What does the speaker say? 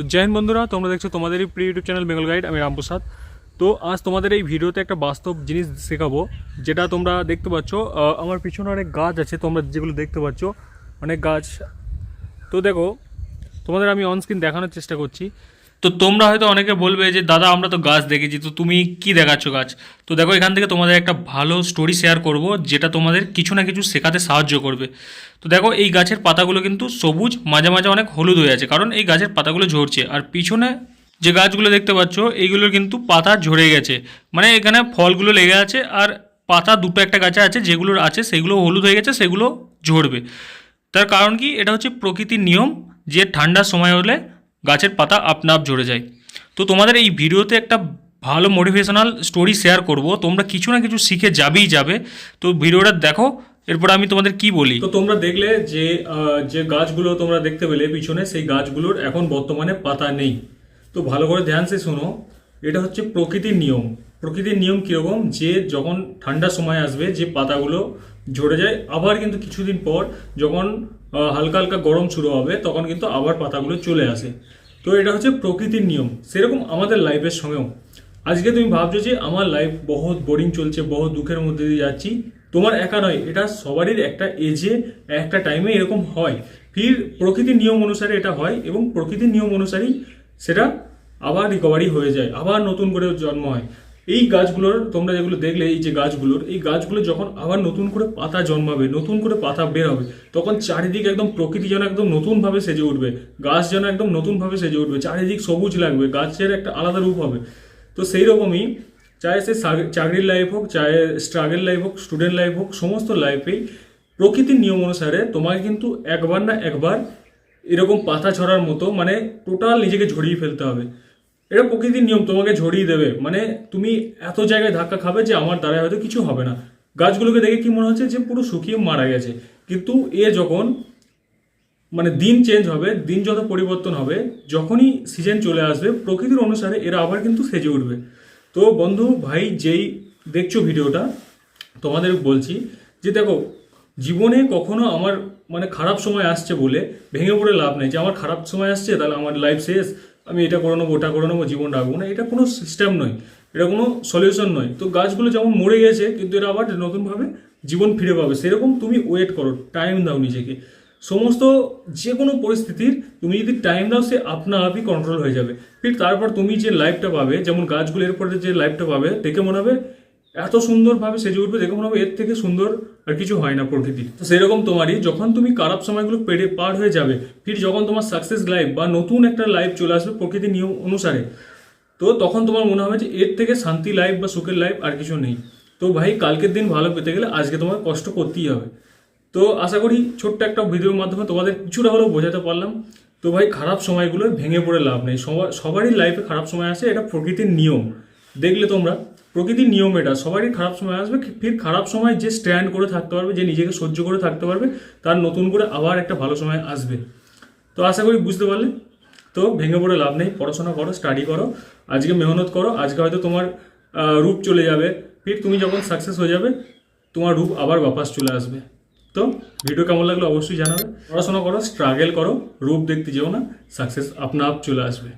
তো জৈন বন্ধুরা, তোমরা দেখছ তোমাদেরই প্রি ইউটিউব চ্যানেল বেঙ্গল গাইড, আমি রামপ্রসাদ তো আজ তোমাদের এই ভিডিওতে একটা বাস্তব জিনিস শেখাবো, যেটা তোমরা দেখতে পাচ্ছ আমার পিছনে অনেক গাছ আছে, তোমরা যেগুলো দেখতে পাচ্ছ, অনেক গাছ। তো দেখো, তোমাদের আমি অনস্ক্রিন দেখানোর চেষ্টা করছি। তো তোমরা হয়তো অনেকে বলবে যে, দাদা, আমরা তো গাছ দেখেছি, তো তুমি কি দেখাচ্ছ গাছ? তো দেখো, এখান থেকে তোমাদের একটা ভালো স্টোরি শেয়ার করব, যেটা তোমাদের কিছু না কিছু শেখাতে সাহায্য করবে। তো দেখো, এই গাছের পাতাগুলো কিন্তু সবুজ, মাঝে মাঝে অনেক হলুদ হয়ে আছে, কারণ এই গাছের পাতাগুলো ঝরছে। আর পিছনে যে গাছগুলো দেখতে পাচ্ছ এইগুলোর কিন্তু পাতা ঝরে গেছে। মানে এখানে ফলগুলো লেগে আছে, আর পাতা দুটো একটা গাছে আছে, যেগুলোর আছে, সেগুলো হলুদ হয়ে গেছে, সেগুলো ঝরবে। তার কারণ কি? এটা হচ্ছে প্রকৃতির নিয়ম, যে ঠান্ডার সময় হলে গাছের পাতা আপনা আপ ঝরে যায়। তো তোমাদের এই ভিডিওতে একটা ভালো মোটিভেশনাল স্টোরি শেয়ার করব। তোমরা কিছু না কিছু শিখে যাবেই যাবে। তো ভিডিওটা দেখো, এরপর আমি তোমাদের কি বলি? তো তোমরা দেখলে যে যে গাছগুলো তোমরা দেখতে পেলে পিছনে, সেই গাছগুলোর এখন বর্তমানে পাতা নেই। তো ভালো করে ধ্যান সে শোনো, এটা হচ্ছে প্রকৃতির নিয়ম। প্রকৃতির নিয়ম কীরকম? যে যখন ঠান্ডার সময় আসবে, যে পাতাগুলো ঝরে যায়, আবার কিন্তু কিছুদিন পর যখন হালকা হালকা গরম শুরু হবে, তখন কিন্তু আবার পাতাগুলো চলে আসে। তো এটা হচ্ছে প্রকৃতির নিয়ম। সেরকম আমাদের লাইফের সঙ্গেও। আজকে তুমি ভাবছ যে আমার লাইফ বহুত বোরিং চলছে বহু দুঃখের মধ্যে দিয়ে যাচ্ছি। তোমার একা নয়, এটা সবারই একটা এজে একটা টাইমে এরকম হয়। ফির প্রকৃতির নিয়ম অনুসারে এটা হয় এবং প্রকৃতির নিয়ম অনুসারেই সেটা আবার রিকভারি হয়ে যায়, আবার নতুন করে জন্ম হয়। এই গাছগুলোর, তোমরা যেগুলো দেখলে, এই যে গাছগুলোর, এই গাছগুলো যখন আবার নতুন করে পাতা জন্মাবে, নতুন করে পাতা বের হবে, তখন চারিদিকে একদম প্রকৃতি যেন একদম নতুনভাবে সেজে উঠবে, গাছ যেন একদম নতুনভাবে সেজে উঠবে, চারিদিক সবুজ লাগবে, গাছের একটা আলাদা রূপ হবে। তো সেই রকমই চাहे সে চাকরির লাইফ হোক চাहे স্ট্রাগল লাইফ হোক স্টুডেন্ট লাইফ হোক, সমস্ত লাইফেই প্রকৃতির নিয়ম অনুসারে তোমাকে কিন্তু একবার না একবার এরকম পাতা ছড়ার মতো মানে টোটাল নিজেকে ঝরিয়ে ফেলতে হবে। এটা প্রকৃতির নিয়ম তোমাকে ঝরিয়ে দেবে। মানে তুমি এত জায়গায় ধাক্কা খাবে যে আমার দ্বারা হয়তো কিছু হবে না। গাছগুলোকে দেখে কি মনে হচ্ছে যে পুরো শুকিয়ে মারা গেছে। কিন্তু এ যখন মানে দিন চেঞ্জ হবে, দিন যত পরিবর্তন হবে, যখনই সিজন চলে আসবে, প্রকৃতির অনুসারে এরা আবার কিন্তু সেজে উঠবে। তো বন্ধু, ভাই যেই দেখছ ভিডিওটা, তোমাদের বলছি যে দেখো, জীবনে কখনো আমার মানে খারাপ সময় আসছে বলে ভেঙে পড়ে লাভ নেই। যে আমার খারাপ সময় আসছে, তাহলে আমার লাইফ শেষ। আমি এটা করে নেব, ওটা করে নেব, জীবন রাখব। না এটা কোনো সিস্টেম নয়। এটা কোনো সলিউশন নয়। তো গাছগুলো যেমন মরে গেছে, কিন্তু এরা আবার নতুনভাবে জীবন ফিরে পাবে। সেরকম তুমি ওয়েট করো টাইম দাও নিজেকে। সমস্ত যে কোনো পরিস্থিতির তুমি যদি টাইম দাও, সে আপনা আপই কন্ট্রোল হয়ে যাবে। ফির তারপর তুমি যে লাইফটা পাবে, যেমন গাছগুলো এরপরে যে লাইফটা পাবে, দেখে মনে হবে এত সুন্দরভাবে সেজে উঠবে, দেখে মনে হবে এর থেকে সুন্দর আর কিছু হয় না প্রকৃতির। তো সেরকম তোমারই, যখন তুমি খারাপ সময়গুলো পেরে পার হয়ে যাবে, ফির যখন তোমার সাকসেস লাইফ বা নতুন একটা লাইফ চলে আসবে প্রকৃতির নিয়ম অনুসারে, তো তখন তোমার মনে হবে যে এর থেকে শান্তি লাইফ বা সুখের লাইফ আর কিছু নেই। তো ভাই, কালকের দিন ভালো পেতে গেলে আজকে তোমার কষ্ট করতেই হবে। তো আশা করি ছোট্ট একটা ভিডিওর মাধ্যমে তোমাদের কিছুটা হলেও বোঝাতে পারলাম। তো ভাই, খারাপ সময়গুলো ভেঙে পড়ে লাভ নেই। সবার, সবারই লাইফে খারাপ সময় আসে, এটা প্রকৃতির নিয়ম। দেখলে তোমরা, প্রকৃতির নিয়ম এটা, সবারই খারাপ সময় আসবে, ফির খারাপ সময় যে স্ট্যান্ড করে থাকতে পারবে, যে নিজেকে সহ্য করে থাকতে পারবে, তার নতুন করে আবার একটা ভালো সময় আসবে। তো আশা করি বুঝতে পারলে। তো ভেঙে পড়ে লাভ নেই, পড়াশোনা করো স্টাডি করো, আজকে মেহনত করো, আজকে হয়তো তোমার রূপ চলে যাবে, ফির তুমি যখন সাকসেস হয়ে যাবে, তোমার রূপ আবার বাপাস চলে আসবে। তো ভিডিও কেমন লাগল অবশ্যই জানাবে। পড়াশোনা করো স্ট্রাগল করো, রূপ দেখতে যেও না সাকসেস আপনা আপ চলে আসবে।